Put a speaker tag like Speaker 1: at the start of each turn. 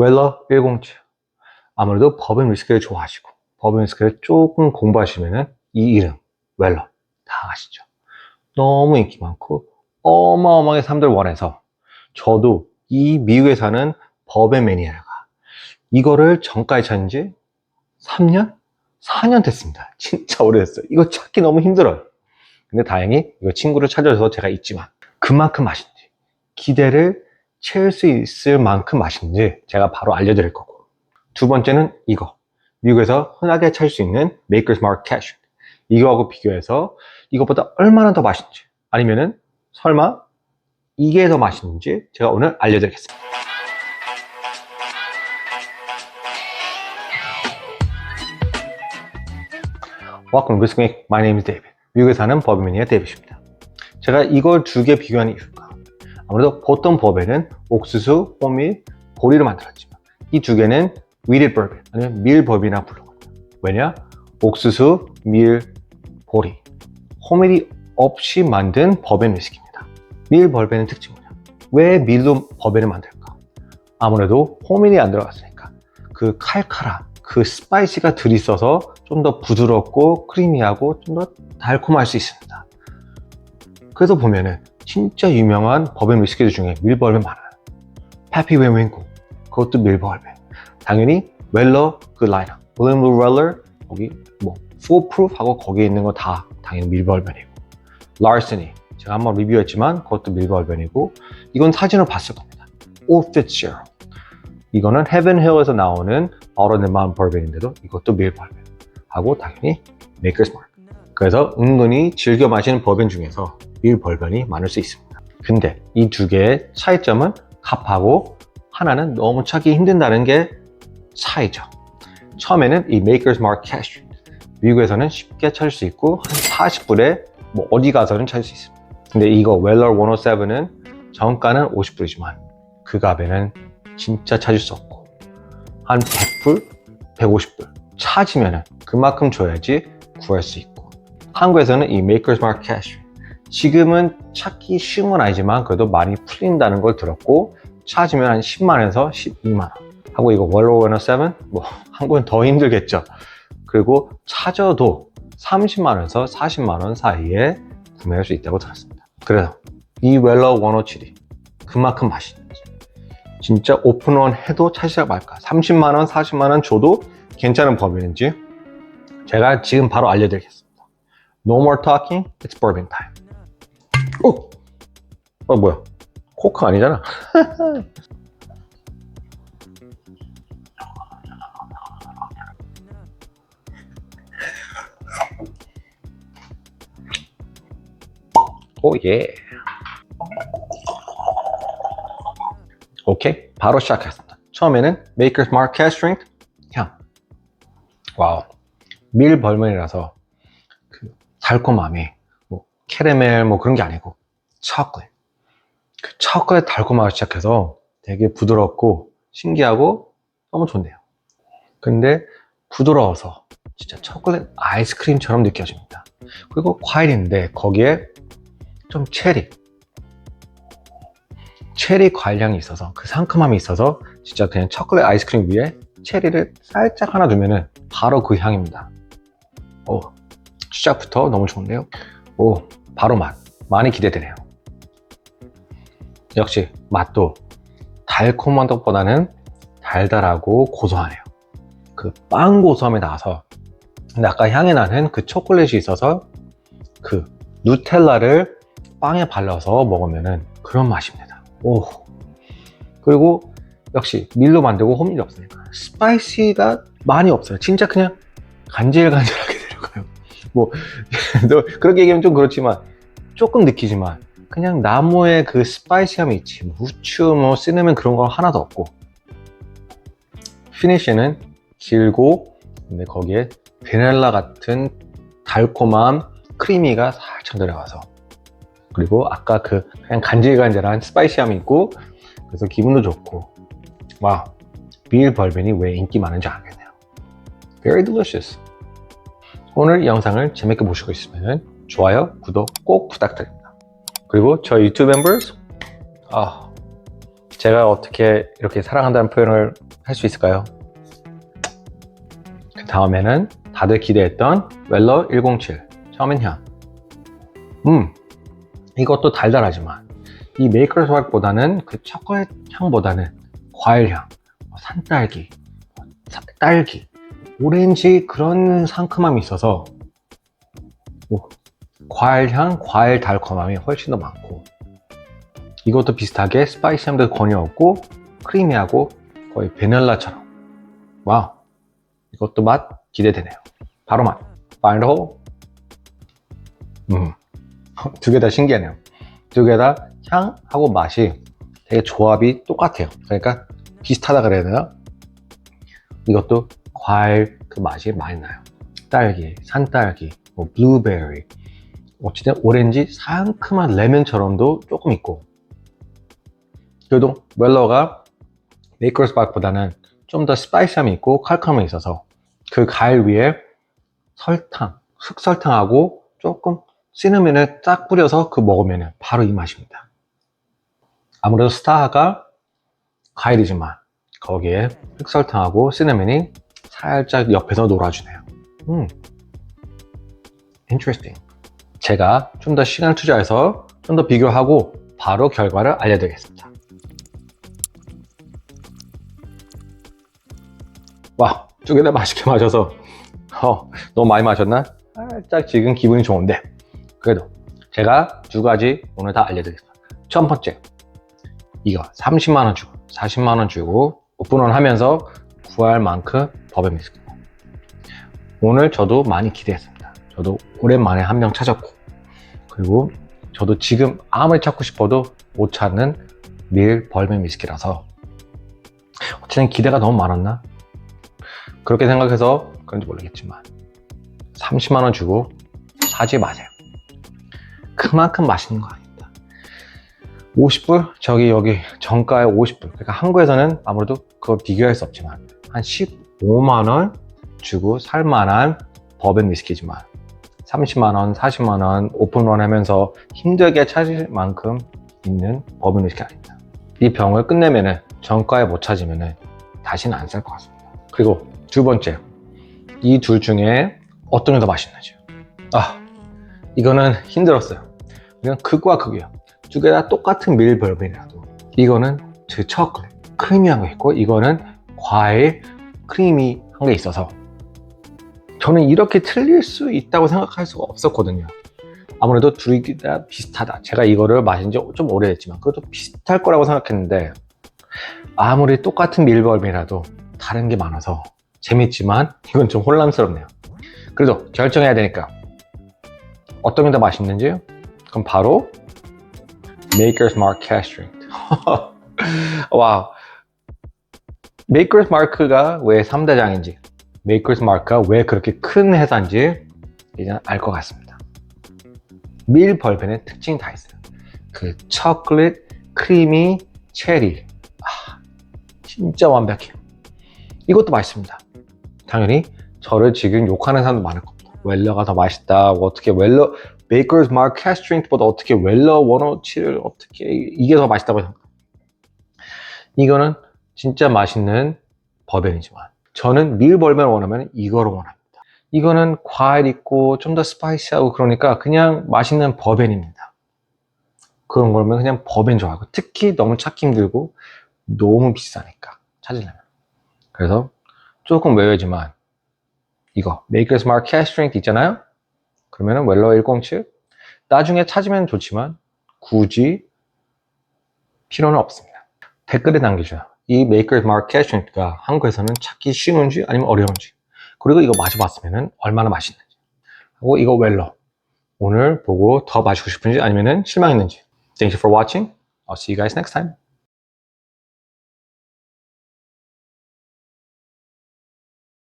Speaker 1: 웰러 107 아무래도 버번 위스키를 좋아하시고 버번 위스키를 조금 공부하시면은 이 이름 웰러 다 아시죠? 너무 인기 많고 어마어마하게 사람들 원해서 저도 이 미국에 사는 버번 매니아가 이거를 정가에 찾은 지 3년? 4년 됐습니다. 진짜 오래됐어요. 이거 찾기 너무 힘들어요. 근데 다행히 이거 친구를 찾아줘서 제가 있지만 그만큼 맛있는지 기대를 채울 수 있을 만큼 맛있는지 제가 바로 알려드릴 거고 두 번째는 이거 미국에서 흔하게 찾을 수 있는 Maker's Mark Cash 이거하고 비교해서 이것보다 얼마나 더 맛있는지 아니면은 설마 이게 더 맛있는지 제가 오늘 알려드리겠습니다. Welcome to Week. My name is David. 미국에 사는 버비매니아 데이빗입니다. 제가 이걸 두 개 비교하는 이유가 아무래도 보통 버벤은 옥수수, 호밀, 보리로 만들었지만 이 두 개는 위드 버벤 아니면 밀 버빈이라 부르거든요. 왜냐? 옥수수, 밀, 보리, 호밀이 없이 만든 버벤 위스키입니다. 밀 버벤의 특징이 뭐냐? 왜 밀로 버벤을 만들까? 아무래도 호밀이 안 들어갔으니까 그 칼칼한 그 스파이시가 들이써서 좀 더 부드럽고 크리미하고 좀 더 달콤할 수 있습니다. 그래서 보면은 진짜 유명한 버벤 위스키들 중에 밀버벤 많아요. 패피 웨윙고 그것도 밀버벤. 당연히 웰러 그 라인업 블랙블 웰러 거기 뭐 fullproof 하고 거기에 있는 거 다 당연히 밀버벤이고. 라르스니 제가 한번 리뷰했지만 그것도 밀버벤이고. 이건 사진을 봤을 겁니다. 오 피츠제럴 이거는 헤븐 힐에서 나오는 아우러네만 버벤인데도 이것도 밀버벤 하고 당연히 메이커스 마크 그래서 은근히 즐겨 마시는 버벤 중에서 밀버벤이 많을 수 있습니다. 근데 이 두 개의 차이점은 갑하고 하나는 너무 찾기 힘든다는 게 차이죠. 처음에는 이 Maker's Mark Cash 미국에서는 쉽게 찾을 수 있고 한 40불에 뭐 어디 가서는 찾을 수 있습니다. 근데 이거 Weller 107은 정가는 50불이지만 그 값에는 진짜 찾을 수 없고 한 100불, 150불 찾으면은 그만큼 줘야지 구할 수 있고 한국에서는 이 Maker's Mark Cash 지금은 찾기 쉬운 건 아니지만 그래도 많이 풀린다는 걸 들었고 찾으면 한 10만원에서 12만원 하고 이거 월로 107? 뭐 한국은 더 힘들겠죠. 그리고 찾아도 30만원에서 40만원 사이에 구매할 수 있다고 들었습니다. 그래서 이 웰러 107이 그만큼 맛있는지 진짜 오픈원 해도 찾으자 말까 30만원 40만원 줘도 괜찮은 법인인지 제가 지금 바로 알려드리겠습니다. No more talking, it's bourbon time 오! 어 뭐야? 코크 아니잖아. 오예. 오케이. 바로 시작하겠습니다. 처음에는 Mark Cash Drink. 향. 와우. 밀 벌먼이라서 그 달콤함이 뭐 캐러멜 뭐 그런 게 아니고 초콜릿 그 초콜릿 달콤함을 시작해서 되게 부드럽고 신기하고 너무 좋네요. 근데 부드러워서 진짜 초콜릿 아이스크림처럼 느껴집니다. 그리고 과일인데 거기에 좀 체리 체리 과일향이 있어서 그 상큼함이 있어서 진짜 그냥 초콜릿 아이스크림 위에 체리를 살짝 하나 두면은 바로 그 향입니다. 오 시작부터 너무 좋은데요 오 바로 맛 많이 기대되네요 역시 맛도 달콤한 것보다는 달달하고 고소하네요 그 빵 고소함이 나서 근데 아까 향이 나는 그 초콜릿이 있어서 그 누텔라를 빵에 발라서 먹으면은 그런 맛입니다. 오. 그리고 역시 밀로 만들고 호밀이 없으니까 스파이시가 많이 없어요. 진짜 그냥 간질간질하게. 뭐 너 그렇게 얘기하면 좀 그렇지만 조금 느끼지만 그냥 나무의 그 스파이시함이 있지. 뭐 후추 뭐 쓰면 그런 거 하나도 없고 피니쉬는 길고 근데 거기에 베넬라 같은 달콤함 크리미가 살짝 들어가서 그리고 아까 그 그냥 간질간질한 스파이시함이 있고 그래서 기분도 좋고 와, 빌 벌벤이 왜 인기 많은지 알겠네요. Very delicious. 오늘 이 영상을 재밌게 보시고 있으면 좋아요, 구독 꼭 부탁드립니다. 그리고 저 유튜브 멤버스 아, 제가 어떻게 이렇게 사랑한다는 표현을 할 수 있을까요? 그 다음에는 다들 기대했던 웰러 107 처음엔 향. 음, 이것도 달달하지만 이 메이커스 왁보다는 그 초콜릿 향보다는 과일 향, 뭐 산딸기, 뭐 사- 딸기, 오렌지 그런 상큼함이 있어서 오, 과일 향, 과일 달콤함이 훨씬 더 많고. 이것도 비슷하게 스파이시함도 권이 없고 크리미하고 거의 베넬라처럼. 와우. 이것도 맛 기대되네요. 바로 맛. 파이널 음두 개 다 신기하네요. 두 개 다 향하고 맛이 되게 조합이 똑같아요. 그러니까 비슷하다 그래야 되나? 이것도 과일 그 맛이 많이 나요. 딸기 산딸기 뭐 블루베리 어쨌든 오렌지 상큼한 레몬처럼도 조금 있고. 그래도 웰러가 메이커스 박보다는 좀 더 스파이시함이 있고 칼칼함이 있어서 그 과일 위에 설탕, 흑설탕하고 조금 시나몬을 딱 뿌려서 그 먹으면 바로 이 맛입니다. 아무래도 스타가 과일이지만 거기에 흑설탕하고 시나몬이 살짝 옆에서 놀아주네요. 음, interesting. 제가 좀 더 시간 투자해서 좀 더 비교하고 바로 결과를 알려드리겠습니다. 와, 두개 다 맛있게 마셔서 어, 너무 많이 마셨나? 살짝 지금 기분이 좋은데 그래도 제가 두 가지 오늘 다 알려드리겠습니다. 첫 번째, 이거 30만 원 주고 40만 원 주고 오픈런 하면서 구할 만큼 버블 미스크. 오늘 저도 많이 기대했습니다. 저도 오랜만에 한 명 찾았고 그리고 저도 지금 아무리 찾고 싶어도 못 찾는 밀 벌맨 위스키라서 어쨌든 기대가 너무 많았나? 그렇게 생각해서 그런지 모르겠지만 30만 원 주고 사지 마세요. 그만큼 맛있는 거 아닙니다. 50불? 저기 여기 정가에 50불. 그러니까 한국에서는 아무래도 그거 비교할 수 없지만 한 15만 원 주고 살 만한 버벤 위스키지만 30만 원, 40만 원 오픈런 하면서 힘들게 찾을 만큼 있는 버번 위스키 아닙니다. 이 병을 끝내면은 정가에 못 찾으면은 다시는 안 살 것 같습니다. 그리고 두 번째, 이 둘 중에 어떤 게 더 맛있는지. 아, 이거는 힘들었어요. 이건 극과 극이에요. 두 개 다 똑같은 밀 버번이라도 이거는 그 초콜릿, 크리미한 거 있고 이거는 과일, 크리미한 게 있어서 저는 이렇게 틀릴 수 있다고 생각할 수가 없었거든요. 아무래도 둘이 다 비슷하다. 제가 이거를 마신 지 좀 오래됐지만 그것도 비슷할 거라고 생각했는데 아무리 똑같은 밀벌이라도 다른 게 많아서 재밌지만 이건 좀 혼란스럽네요. 그래도 결정해야 되니까 어떤 게 더 맛있는지 그럼 바로 Maker's Mark Cash Drink. 와우. Maker's Mark가 왜 3대장인지 메이커스 마크가 왜 그렇게 큰 회사인지 이제 알 것 같습니다. 밀 벌벤의 특징이 다 있어요. 그 초콜릿, 크리미, 체리. 아, 진짜 완벽해요. 이것도 맛있습니다. 당연히 저를 지금 욕하는 사람도 많을 겁니다. 웰러가 더 맛있다. 뭐 어떻게 웰러 메이커스 마크 캐스 드링크보다 어떻게 웰러 107을 어떻게 이게 더 맛있다고 생각해요. 이거는 진짜 맛있는 버벤이지만 저는 밀 벌면 원하면 이거를 원합니다. 이거는 과일 있고 좀 더 스파이시하고 그러니까 그냥 맛있는 버벤입니다. 그런 거면 그냥 버벤 좋아하고 특히 너무 찾기 힘들고 너무 비싸니까 찾으려면. 그래서 조금 외워지만 이거 Maker's Mark Cash Drink 있잖아요. 그러면은 웰러 107 나중에 찾으면 좋지만 굳이 필요는 없습니다. 댓글에 남겨줘요. 이 Cash Drink가 한국에서는 찾기 쉬운지 아니면 어려운지 그리고 이거 마셔봤으면 얼마나 맛있는지 하고 이거 웰러 오늘 보고 더 마시고 싶은지 아니면 실망했는지 Thank you for watching. I'll see you guys next time.